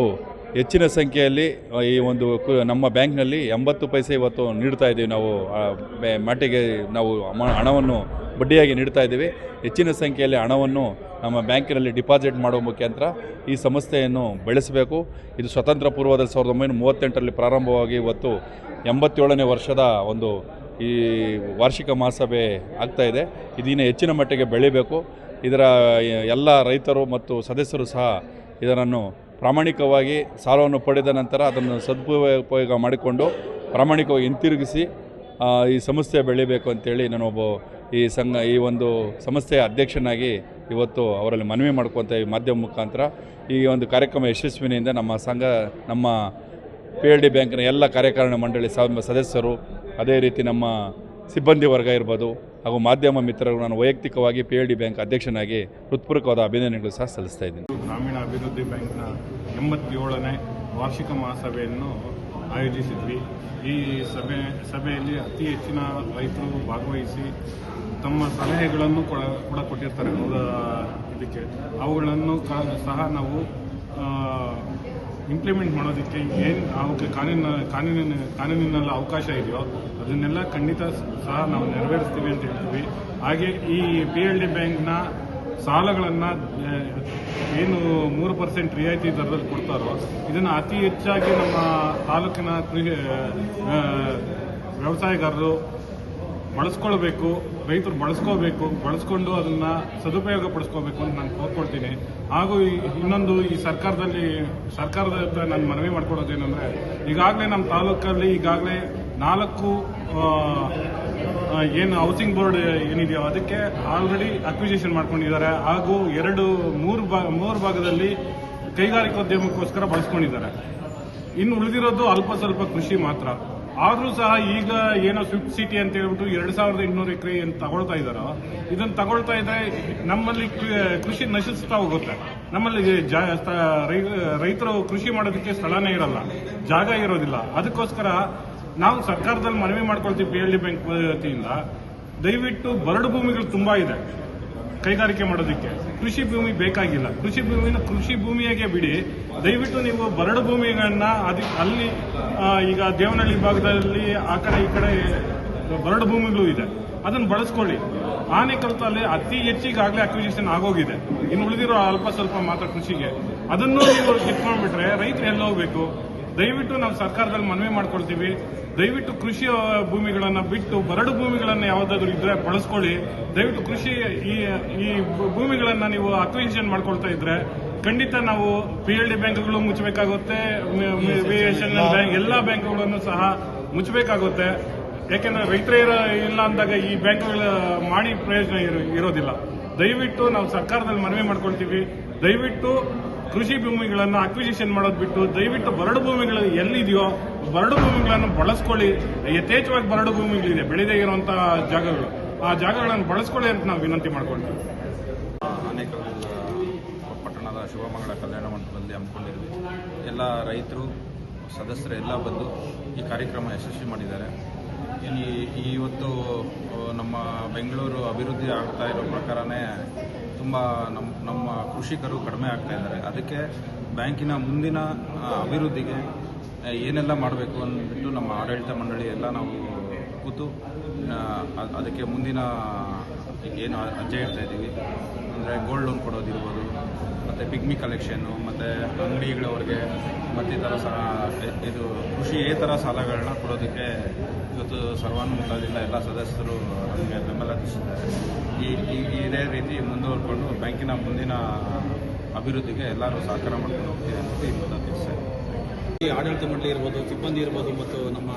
ಹೆಚ್ಚಿನ ಸಂಖ್ಯೆಯಲ್ಲಿ ಈ ಒಂದು ನಮ್ಮ ಬ್ಯಾಂಕ್ನಲ್ಲಿ ಎಂಬತ್ತು ಪೈಸೆ ಇವತ್ತು ನೀಡ್ತಾ ಇದ್ದೀವಿ ನಾವು ಮಾಟಿಗೆ ನಾವು ಹಣವನ್ನು ಬಡ್ಡಿಯಾಗಿ ನೀಡ್ತಾ ಇದ್ದೀವಿ. ಹೆಚ್ಚಿನ ಸಂಖ್ಯೆಯಲ್ಲಿ ಹಣವನ್ನು ನಮ್ಮ ಬ್ಯಾಂಕಿನಲ್ಲಿ ಡಿಪಾಸಿಟ್ ಮಾಡುವ ಮುಖಾಂತರ ಈ ಸಂಸ್ಥೆಯನ್ನು ಬೆಳೆಸಬೇಕು. ಇದು ಸ್ವತಂತ್ರ ಪೂರ್ವದಲ್ಲಿ ಸಾವಿರದ ಒಂಬೈನೂರ ಮೂವತ್ತೆಂಟರಲ್ಲಿ ಪ್ರಾರಂಭವಾಗಿ ಇವತ್ತು ಎಂಬತ್ತೇಳನೇ ವರ್ಷದ ಒಂದು ಈ ವಾರ್ಷಿಕ ಮಹಾಸಭೆ ಆಗ್ತಾ ಇದೆ. ಇದನ್ನು ಹೆಚ್ಚಿನ ಮಟ್ಟಿಗೆ ಬೆಳಿಬೇಕು. ಇದರ, ಎಲ್ಲ ರೈತರು ಮತ್ತು ಸದಸ್ಯರು ಸಹ ಇದನ್ನು ಪ್ರಾಮಾಣಿಕವಾಗಿ ಸಾಲವನ್ನು ಪಡೆದ ನಂತರ ಅದನ್ನು ಸದುಪಯೋಗ ಮಾಡಿಕೊಂಡು ಪ್ರಾಮಾಣಿಕವಾಗಿ ಹಿಂತಿರುಗಿಸಿ ಈ ಸಂಸ್ಥೆ ಬೆಳಿಬೇಕು ಅಂತೇಳಿ ನಾನೊಬ್ಬ ಈ ಸಂಘ, ಈ ಒಂದು ಸಂಸ್ಥೆಯ ಅಧ್ಯಕ್ಷನಾಗಿ ಇವತ್ತು ಅವರಲ್ಲಿ ಮನವಿ ಮಾಡ್ಕೊತ ಈ ಮಾಧ್ಯಮ ಮುಖಾಂತರ ಈ ಒಂದು ಕಾರ್ಯಕ್ರಮ ಯಶಸ್ವಿನಿಂದ ನಮ್ಮ ಸಂಘ, ನಮ್ಮ ಪಿ ಎಲ್ ಡಿ ಬ್ಯಾಂಕಿನ ಎಲ್ಲ ಕಾರ್ಯಕಾರಿಣಿ ಮಂಡಳಿ ಸದಸ್ಯರು, ಅದೇ ರೀತಿ ನಮ್ಮ ಸಿಬ್ಬಂದಿ ವರ್ಗ ಇರ್ಬೋದು ಹಾಗೂ ಮಾಧ್ಯಮ ಮಿತ್ರರು ನಾನು ವೈಯಕ್ತಿಕವಾಗಿ ಪಿ ಎಲ್ ಡಿ ಬ್ಯಾಂಕ್ ಅಧ್ಯಕ್ಷನಾಗಿ ಹೃತ್ಪೂರ್ವಕವಾದ ಅಭಿನಂದನೆಗಳು ಸಹ ಸಲ್ಲಿಸ್ತಾ ಇದ್ದೀನಿ. ಗ್ರಾಮೀಣ ಅಭಿವೃದ್ಧಿ ಬ್ಯಾಂಕ್ನ ಎಂಬತ್ತೇಳನೇ ವಾರ್ಷಿಕ ಮಹಾಸಭೆಯನ್ನು ಆಯೋಜಿಸಿದ್ವಿ. ಈ ಸಭೆ, ಸಭೆಯಲ್ಲಿ ಅತಿ ಹೆಚ್ಚಿನ ರೈತರು ಭಾಗವಹಿಸಿ ತಮ್ಮ ಸಲಹೆಗಳನ್ನು ಕೂಡ ಕೂಡ ಕೊಟ್ಟಿರ್ತಾರೆ. ಇದಕ್ಕೆ ಅವುಗಳನ್ನು ಸಹ ನಾವು ಇಂಪ್ಲಿಮೆಂಟ್ ಮಾಡೋದಕ್ಕೆ ಏನು ಅವಕ್ಕೆ ಕಾನೂನಿನ ಕಾನೂನಿನ, ಕಾನೂನಿನಲ್ಲಿ ಅವಕಾಶ ಇದೆಯೋ ಅದನ್ನೆಲ್ಲ ಖಂಡಿತ ಸಹ ನಾವು ನೆರವೇರಿಸ್ತೀವಿ ಅಂತ ಹೇಳ್ತೀವಿ. ಹಾಗೆ ಈ ಪಿ ಎಲ್ ಡಿ ಬ್ಯಾಂಕ್ನ ಸಾಲಗಳನ್ನು ಏನು ಮೂರು ಪರ್ಸೆಂಟ್ ರಿಯಾಯಿತಿ ದರದಲ್ಲಿ ಕೊಡ್ತಾರೋ ಇದನ್ನು ಅತಿ ಹೆಚ್ಚಾಗಿ ನಮ್ಮ ತಾಲೂಕಿನ ಕೃಷಿ ವ್ಯವಸಾಯಗಾರರು ಬಳಸ್ಕೊಳ್ಬೇಕು. ರೈತರು ಬಳಸ್ಕೋಬೇಕು, ಬಳಸ್ಕೊಂಡು ಅದನ್ನ ಸದುಪಯೋಗ ಪಡಿಸ್ಕೋಬೇಕು ಅಂತ ನಾನು ಕೋರ್ಕೊಳ್ತೀನಿ. ಹಾಗೂ ಇನ್ನೊಂದು ಈ ಸರ್ಕಾರದಲ್ಲಿ, ಸರ್ಕಾರದ ಹತ್ರ ನಾನು ಮನವಿ ಮಾಡ್ಕೊಡೋದೇನಂದ್ರೆ ಈಗಾಗಲೇ ನಮ್ಮ ತಾಲೂಕಲ್ಲಿ ಈಗಾಗಲೇ ನಾಲ್ಕು ಏನು ಹೌಸಿಂಗ್ ಬೋರ್ಡ್ ಏನಿದೆಯೋ ಅದಕ್ಕೆ ಆಲ್ರೆಡಿ ಅಕ್ವಿಜೇಷನ್ ಮಾಡ್ಕೊಂಡಿದ್ದಾರೆ. ಹಾಗೂ ಎರಡು, ಮೂರು ಭಾಗ, ಮೂರು ಭಾಗದಲ್ಲಿ ಕೈಗಾರಿಕೋದ್ಯಮಕ್ಕೋಸ್ಕರ ಬಳಸ್ಕೊಂಡಿದ್ದಾರೆ. ಇನ್ನು ಉಳಿದಿರೋದು ಅಲ್ಪ ಸ್ವಲ್ಪ ಕೃಷಿ ಮಾತ್ರ. ಆದ್ರೂ ಸಹ ಈಗ ಏನೋ ಸ್ವಿಫ್ಟ್ ಸಿಟಿ ಅಂತ ಹೇಳ್ಬಿಟ್ಟು ಎರಡು ಸಾವಿರದ ಇನ್ನೂರು ಎಕರೆ ಏನು ತಗೊಳ್ತಾ ಇದ್ದಾರೋ ಇದನ್ನ ತಗೊಳ್ತಾ ಇದ್ರೆ ನಮ್ಮಲ್ಲಿ ಕೃಷಿ ನಶಿಸ್ತಾ ಹೋಗುತ್ತೆ. ನಮ್ಮಲ್ಲಿ ರೈತರು ಕೃಷಿ ಮಾಡೋದಕ್ಕೆ ಸ್ಥಳನೇ ಇರಲ್ಲ, ಜಾಗ ಇರೋದಿಲ್ಲ. ಅದಕ್ಕೋಸ್ಕರ ನಾವು ಸರ್ಕಾರದಲ್ಲಿ ಮನವಿ ಮಾಡ್ಕೊಳ್ತೀವಿ ಪಿ ಎಲ್ ಡಿ ಬ್ಯಾಂಕ್ ವತಿಯಿಂದ. ದಯವಿಟ್ಟು ಬರಡು ಭೂಮಿಗಳು ತುಂಬಾ ಇದೆ. ಕೈಗಾರಿಕೆ ಮಾಡೋದಕ್ಕೆ ಕೃಷಿ ಭೂಮಿ ಬೇಕಾಗಿಲ್ಲ. ಕೃಷಿ ಭೂಮಿನ ಕೃಷಿ ಭೂಮಿಯಾಗೆ ಬಿಡಿ. ದಯವಿಟ್ಟು ನೀವು ಬರಡು ಭೂಮಿಗಳನ್ನ ಅದಕ್ಕೆ ಅಲ್ಲಿ ಈಗ ದೇವನಹಳ್ಳಿ ಭಾಗದಲ್ಲಿ ಆ ಕಡೆ ಈ ಕಡೆ ಬರಡು ಭೂಮಿಗಳು ಇದೆ. ಅದನ್ನು ಬಳಸ್ಕೊಳ್ಳಿ. ಆನೆಕಲ್ತಲ್ಲಿ ಅತಿ ಹೆಚ್ಚಿಗಾಗಲೇ ಅಕ್ವಿಸಿಷನ್ ಆಗೋಗಿದೆ. ಇನ್ನು ಉಳಿದಿರೋ ಅಲ್ಪ ಸ್ವಲ್ಪ ಮಾತ್ರ ಕೃಷಿಗೆ. ಅದನ್ನು ನೀವು ಕಿತ್ಕೊಂಡ್ಬಿಟ್ರೆ ರೈತರು ಎಲ್ಲ ಹೋಗ್ಬೇಕು? ದಯವಿಟ್ಟು ನಾವು ಸರ್ಕಾರದಲ್ಲಿ ಮನವಿ ಮಾಡ್ಕೊಳ್ತೀವಿ. ದಯವಿಟ್ಟು ಕೃಷಿ ಭೂಮಿಗಳನ್ನು ಬಿಟ್ಟು ಬರಡು ಭೂಮಿಗಳನ್ನ ಯಾವುದಾದ್ರೂ ಇದ್ರೆ ಬಳಸ್ಕೊಳ್ಳಿ. ದಯವಿಟ್ಟು ಕೃಷಿ ಈ ಈ ಭೂಮಿಗಳನ್ನು ನೀವು ಅಕ್ವಿಸಿಷನ್ ಮಾಡ್ಕೊಳ್ತಾ ಇದ್ರೆ ಖಂಡಿತ ನಾವು ಪಿ ಎಲ್ ಡಿ ಬ್ಯಾಂಕ್ಗಳು ಮುಚ್ಚಬೇಕಾಗುತ್ತೆ. ಬ್ಯಾಂಕ್ ಎಲ್ಲಾ ಬ್ಯಾಂಕ್ಗಳನ್ನು ಸಹ ಮುಚ್ಚಬೇಕಾಗುತ್ತೆ. ಯಾಕೆಂದ್ರೆ ರೈತರ ಇಲ್ಲ ಅಂದಾಗ ಈ ಬ್ಯಾಂಕ್ಗಳ ಮಾಡಿ ಪ್ರಯೋಜನ ಇರೋ- ಇರೋದಿಲ್ಲ. ದಯವಿಟ್ಟು ನಾವು ಸರ್ಕಾರದಲ್ಲಿ ಮನವಿ ಮಾಡ್ಕೊಳ್ತೀವಿ. ದಯವಿಟ್ಟು ಕೃಷಿ ಭೂಮಿಗಳನ್ನು ಅಕ್ವಿಸಿಷನ್ ಮಾಡೋದು ಬಿಟ್ಟು ದಯವಿಟ್ಟು ಬರಡು ಭೂಮಿಗಳು ಎಲ್ಲಿದೆಯೋ ಬರಡು ಭೂಮಿಗಳನ್ನು ಬಳಸ್ಕೊಳ್ಳಿ. ಯಥೇಚ್ಛವಾಗಿ ಬರಡು ಭೂಮಿಗಳಿದೆ, ಬೆಳೆದೇ ಇರುವಂತಹ ಜಾಗಗಳು. ಆ ಜಾಗಗಳನ್ನು ಬಳಸ್ಕೊಳ್ಳಿ ಅಂತ ನಾವು ವಿನಂತಿ ಮಾಡ್ಕೊಳ್ತೀವಿ. ಪಟ್ಟಣದ ಶುಭಮಂಗಳ ಕಲ್ಯಾಣ ಮಂಟಪದಲ್ಲಿ ಹಮ್ಮಿಕೊಂಡಿದ್ವಿ. ಎಲ್ಲ ರೈತರು, ಸದಸ್ಯರು ಎಲ್ಲ ಬಂದು ಈ ಕಾರ್ಯಕ್ರಮ ಯಶಸ್ವಿ ಮಾಡಿದ್ದಾರೆ. ಇಲ್ಲಿ ಈ ಇವತ್ತು ನಮ್ಮ ಬೆಂಗಳೂರು ಅಭಿವೃದ್ಧಿ ಆಗ್ತಾ ಇರೋ ಪ್ರಕಾರನೇ ತುಂಬ ನಮ್ಮ ನಮ್ಮ ಕೃಷಿಕರು ಕಡಿಮೆ ಆಗ್ತಾ ಇದ್ದಾರೆ. ಅದಕ್ಕೆ ಬ್ಯಾಂಕಿನ ಮುಂದಿನ ಅಭಿವೃದ್ಧಿಗೆ ಏನೆಲ್ಲ ಮಾಡಬೇಕು ಅಂದ್ಬಿಟ್ಟು ನಮ್ಮ ಆಡಳಿತ ಮಂಡಳಿ ಎಲ್ಲ ನಾವು ಕೂತು ಅದಕ್ಕೆ ಮುಂದಿನ, ಏನು ಅಜ್ಜೆ ಇಡ್ತಾ ಇದ್ದೀವಿ. ಅಂದರೆ ಗೋಲ್ಡ್ ಲೋನ್ ಕೊಡೋದಿರ್ಬೋದು, ಮತ್ತು ಪಿಗ್ಮಿ ಕಲೆಕ್ಷನ್ನು ಮತ್ತು ಅಂಗಡಿಗಳವ್ರಿಗೆ ಮತ್ತಿತರ ಸಹ ಇದು ಕೃಷಿ ಏತರ ಸಾಲಗಳನ್ನ ಕೊಡೋದಕ್ಕೆ ಇವತ್ತು ಸರ್ವಾನುಮತದಿಂದ ಎಲ್ಲ ಸದಸ್ಯರು ನಮಗೆ ಬೆಂಬಲ ತಿಳಿಸಿದ್ದಾರೆ. ಈ ಇದೇ ರೀತಿ ಮುಂದುವರ್ಕೊಂಡು ಬ್ಯಾಂಕಿನ ಮುಂದಿನ ಅಭಿವೃದ್ಧಿಗೆ ಎಲ್ಲರೂ ಸಹಕಾರ ಮಾಡ್ಕೊಂಡು ಹೋಗ್ತೀವಿ ಈ ಮೂಲಕ ಈ ಆಡಳಿತ ಮಂಡಳಿ ಇರ್ಬೋದು, ಸಿಬ್ಬಂದಿ ಇರ್ಬೋದು ಮತ್ತು ನಮ್ಮ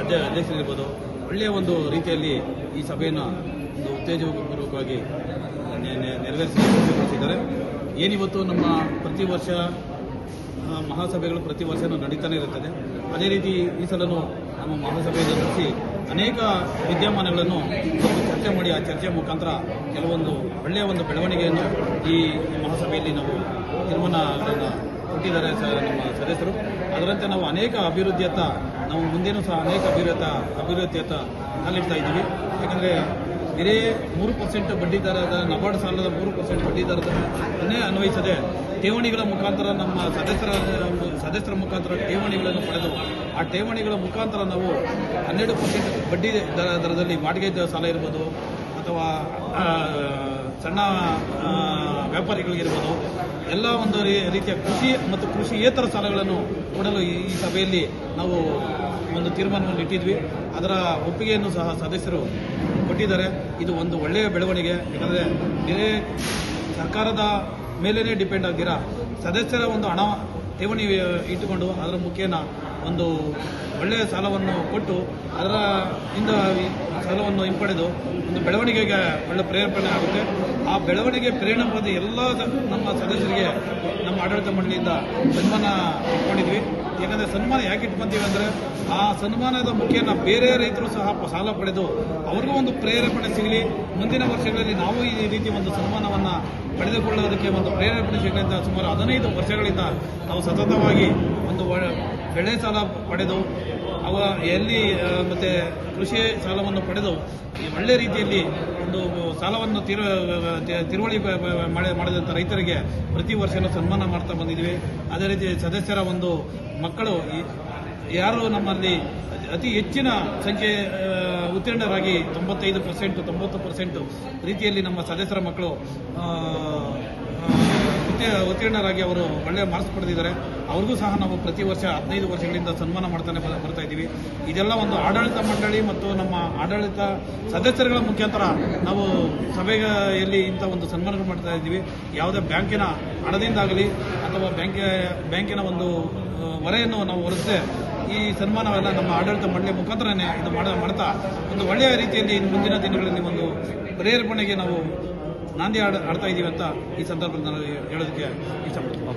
ಅಧ್ಯಕ್ಷರಿರ್ಬೋದು ಒಳ್ಳೆಯ ಒಂದು ರೀತಿಯಲ್ಲಿ ಈ ಸಭೆಯನ್ನು ಒಂದು ಉತ್ತೇಜಪೂರ್ವಕವಾಗಿ ನೆರವೇರಿಸಿದ್ದಾರೆ ಏನಿವತ್ತು ನಮ್ಮ ಪ್ರತಿ ವರ್ಷ ಮಹಾಸಭೆಗಳು ಪ್ರತಿ ವರ್ಷನೂ ನಡೀತಾನೆ ಇರುತ್ತದೆ. ಅದೇ ರೀತಿ ಈ ಸಲನೂ ನಮ್ಮ ಮಹಾಸಭೆಯನ್ನು ನಡೆಸಿ ಅನೇಕ ವಿದ್ಯಮಾನಗಳನ್ನು ಚರ್ಚೆ ಮಾಡಿ, ಆ ಚರ್ಚೆಯ ಮುಖಾಂತರ ಕೆಲವೊಂದು ಒಳ್ಳೆಯ ಒಂದು ಬೆಳವಣಿಗೆಯನ್ನು ಈ ಮಹಾಸಭೆಯಲ್ಲಿ ನಾವು ತೀರ್ಮಾನಗಳನ್ನು ಕೊಟ್ಟಿದ್ದಾರೆ ನಮ್ಮ ಸದಸ್ಯರು. ಅದರಂತೆ ನಾವು ಅನೇಕ ಅಭಿವೃದ್ಧಿಯತ್ತ, ನಾವು ಮುಂದೇನೂ ಸಹ ಅನೇಕ ಅಭಿವೃದ್ಧ ಅಭಿವೃದ್ಧಿಯತ್ತ ಕಾಲಿಡ್ತಾ ಇದ್ದೀವಿ. ಯಾಕಂದರೆ ಬೇರೆ ಮೂರು ಪರ್ಸೆಂಟ್ ಬಡ್ಡಿದರದ, ನಬಾರ್ಡ್ ಸಾಲದ ಮೂರು ಪರ್ಸೆಂಟ್ ಬಡ್ಡಿ ಅನ್ವಯಿಸದೆ ಠೇವಣಿಗಳ ಮುಖಾಂತರ ನಮ್ಮ ಸದಸ್ಯರ ಸದಸ್ಯರ ಮುಖಾಂತರ ಠೇವಣಿಗಳನ್ನು ಪಡೆದು, ಆ ಠೇವಣಿಗಳ ಮುಖಾಂತರ ನಾವು ಹನ್ನೆರಡು ಪರ್ಸೆಂಟ್ ಬಡ್ಡಿ ದರ ದರದಲ್ಲಿ ಬಾಡಿಗೆ ಸಾಲ ಇರ್ಬೋದು, ಅಥವಾ ಸಣ್ಣ ವ್ಯಾಪಾರಿಗಳಿಗಿರ್ಬೋದು, ಎಲ್ಲ ಒಂದು ರೀತಿಯ ಕೃಷಿ ಮತ್ತು ಕೃಷಿಯೇತರ ಸಾಲಗಳನ್ನು ಕೊಡಲು ಈ ಸಭೆಯಲ್ಲಿ ನಾವು ಒಂದು ತೀರ್ಮಾನವನ್ನು ಇಟ್ಟಿದ್ವಿ. ಅದರ ಒಪ್ಪಿಗೆಯನ್ನು ಸಹ ಸದಸ್ಯರು ಕೊಟ್ಟಿದ್ದಾರೆ. ಇದು ಒಂದು ಒಳ್ಳೆಯ ಬೆಳವಣಿಗೆ. ಯಾಕಂದರೆ ಸರ್ಕಾರದ ಮೇಲೇ ಡಿಪೆಂಡ್ ಆಗಿರ ಸದಸ್ಯರ ಒಂದು ಹಣ ಠೇವಣಿ ಇಟ್ಟುಕೊಂಡು ಅದರ ಮುಖೇನ ಒಂದು ಒಳ್ಳೆಯ ಸಾಲವನ್ನು ಕೊಟ್ಟು ಅದರ ಇಂದ ಸಾಲವನ್ನು ಹಿಂಪಡೆದು ಒಂದು ಬೆಳವಣಿಗೆಗೆ ಒಳ್ಳೆ ಪ್ರೇರೇಪಣೆ ಆಗುತ್ತೆ. ಆ ಬೆಳವಣಿಗೆ ಪ್ರೇರಣೆ ಪಡೆದ ಎಲ್ಲ ನಮ್ಮ ಸದಸ್ಯರಿಗೆ ನಮ್ಮ ಆಡಳಿತ ಮಂಡಳಿಯಿಂದ ಸನ್ಮಾನ ಇಟ್ಕೊಂಡಿದ್ವಿ ಯಾಕಂದರೆ ಸನ್ಮಾನ ಯಾಕೆ ಇಟ್ಕೊಂತೀವಿ ಅಂದರೆ ಆ ಸನ್ಮಾನದ ಮುಖೇನ ಬೇರೆ ರೈತರು ಸಹ ಸಾಲ ಪಡೆದು ಅವ್ರಿಗೂ ಒಂದು ಪ್ರೇರೇಪಣೆ ಸಿಗಲಿ. ಮುಂದಿನ ವರ್ಷಗಳಲ್ಲಿ ನಾವು ಈ ರೀತಿ ಒಂದು ಸನ್ಮಾನವನ್ನು ಪಡೆದುಕೊಳ್ಳೋದಕ್ಕೆ ಒಂದು ಪ್ರೇರೇಪಣೆ ಸಿಗಲಿ ಅಂತ ಸುಮಾರು ಹದಿನೈದು ವರ್ಷಗಳಿಂದ ನಾವು ಸತತವಾಗಿ ಒಂದು ಬೆಳೆ ಸಾಲ ಪಡೆದು ಅವ ಎಲ್ಲಿ ಮತ್ತೆ ಕೃಷಿ ಸಾಲವನ್ನು ಪಡೆದು ಈ ಒಳ್ಳೆ ರೀತಿಯಲ್ಲಿ ಒಂದು ಸಾಲವನ್ನು ತಿರು ತಿರುವಳಿ ಮಾಡಿದಂಥ ರೈತರಿಗೆ ಪ್ರತಿ ವರ್ಷನೂ ಸನ್ಮಾನ ಮಾಡ್ತಾ ಬಂದಿದ್ದೀವಿ ಅದೇ ರೀತಿ ಸದಸ್ಯರ ಒಂದು ಮಕ್ಕಳು ಯಾರು ನಮ್ಮಲ್ಲಿ ಅತಿ ಹೆಚ್ಚಿನ ಸಂಖ್ಯೆ ಉತ್ತೀರ್ಣರಾಗಿ ತೊಂಬತ್ತೈದು ಪರ್ಸೆಂಟು, ತೊಂಬತ್ತು ಪರ್ಸೆಂಟು ರೀತಿಯಲ್ಲಿ ನಮ್ಮ ಸದಸ್ಯರ ಮಕ್ಕಳು ಉತ್ತೀರ್ಣರಾಗಿ ಅವರು ಒಳ್ಳೆಯ ಮಾರ್ಕ್ಸ್ ಪಡೆದಿದ್ದಾರೆ. ಅವ್ರಿಗೂ ಸಹ ನಾವು ಪ್ರತಿ ವರ್ಷ ಹದಿನೈದು ವರ್ಷಗಳಿಂದ ಸನ್ಮಾನ ಮಾಡ್ತಾನೆ ಬರ್ತಾ ಇದ್ದೀವಿ. ಇದೆಲ್ಲ ಒಂದು ಆಡಳಿತ ಮಂಡಳಿ ಮತ್ತು ನಮ್ಮ ಆಡಳಿತ ಸದಸ್ಯರುಗಳ ಮುಖಾಂತರ ನಾವು ಸಭೆಯಲ್ಲಿ ಇಂಥ ಒಂದು ಸನ್ಮಾನಗಳು ಮಾಡ್ತಾ ಇದ್ದೀವಿ. ಯಾವುದೇ ಬ್ಯಾಂಕಿನ ಹಣದಿಂದಾಗಲಿ ಅಥವಾ ಬ್ಯಾಂಕ್, ಬ್ಯಾಂಕಿನ ಒಂದು ಹೊರೆಯನ್ನು ನಾವು ಹೊರಸದೆ ಈ ಸನ್ಮಾನವೆಲ್ಲ ನಮ್ಮ ಆಡಳಿತ ಮಂಡಳಿ ಮುಖಾಂತರನೇ ಇದು ಮಾಡ, ಮಾಡ್ತಾ ಒಂದು ಒಳ್ಳೆಯ ರೀತಿಯಲ್ಲಿ ಮುಂದಿನ ದಿನಗಳಲ್ಲಿ ಒಂದು ಪ್ರೇರೇಪಣೆಗೆ ನಾವು ನಾಂದಿ ಆಡ್ ಆಡ್ತಾ ಇದ್ದೀವಿ ಅಂತ ಈ ಸಂದರ್ಭದಲ್ಲಿ ನಾನು ಹೇಳೋದಕ್ಕೆ ಇಷ್ಟಪಡ್ತೀನಿ.